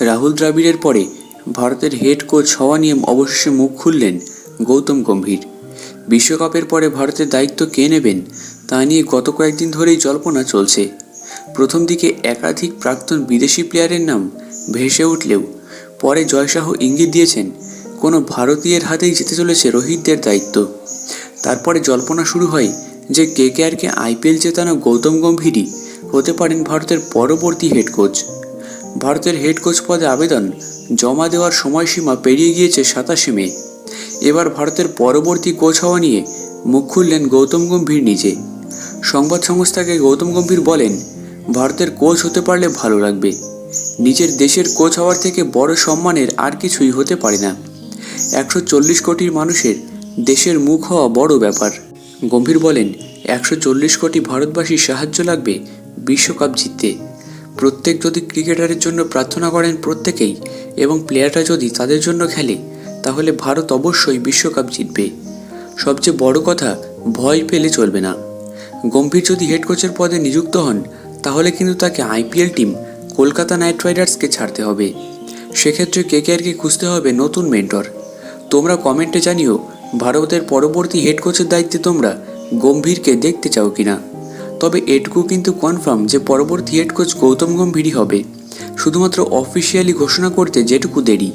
রাহুল দ্রাবিড়ের পরে ভারতের head coach হওয়া নিয়ে অবশেষে মুখ খুললেন গৌতম গম্ভীর। বিশ্বকাপের পরে ভারতের দায়িত্ব কে নেবেন তা নিয়ে গত কয়েকদিন ধরেই জল্পনা চলছে। প্রথম দিকে একাধিক প্রাক্তন বিদেশি প্লেয়ারের নাম ভেসে উঠলেও পরে জয়শাহ ইঙ্গিত দিয়েছেন, কোনো ভারতীয়ের হাতেই যেতে চলেছে রোহিতদের দায়িত্ব। তারপরে জল্পনা শুরু হয় যে কে কে আইপিএল জেতানো গৌতম গম্ভীরই হতে পারেন ভারতের পরবর্তী হেড কোচ ভারতের হেড কোচ পদে আবেদন জমা দেওয়ার সময়সীমা পেরিয়ে গিয়েছে সাতাশে মে। এবার ভারতের পরবর্তী কোচ হওয়া নিয়ে মুখ খুললেন গৌতম গম্ভীর নিজে। সংবাদ সংস্থাকে গৌতম গম্ভীর বলেন, ভারতের কোচ হতে পারলে ভালো লাগবে। নিজের দেশের কোচ হওয়ার থেকে বড় সম্মানের আর কিছুই হতে পারে না। একশো চল্লিশ কোটির মানুষের দেশের মুখ হওয়া বড় ব্যাপার। গম্ভীর বলেন, একশো চল্লিশ কোটি ভারতবাসীর সাহায্য লাগবে বিশ্বকাপ জিততে। প্রত্যেক যদি ক্রিকেটারের জন্য প্রার্থনা করেন প্রত্যেকেই এবং প্লেয়াররা যদি তাদের জন্য খেলে, তাহলে ভারত অবশ্যই বিশ্বকাপ জিতবে। সবচেয়ে বড় কথা, ভয় পেলে চলবে না। গম্ভীর যদি হেড কোচের পদে নিযুক্ত হন, তাহলে কিন্তু তাকে আইপিএল টিম কলকাতা নাইট রাইডার্সকে ছাড়তে হবে। সেক্ষেত্রে কেকেআরকে খুঁজতে হবে নতুন মেন্টর তোমরা কমেন্টে জানিও, ভারতের পরবর্তী হেড কোচের দায়িত্বে তোমরা গম্ভীরকে দেখতে চাও কিনা। তবে এটুকু কিন্তু কনফার্ম যে পরবর্তী হেড কোচ গৌতম গম্ভীরই হবে। শুধুমাত্র অফিসিয়ালি ঘোষণা করতে যেটুকু দেরি।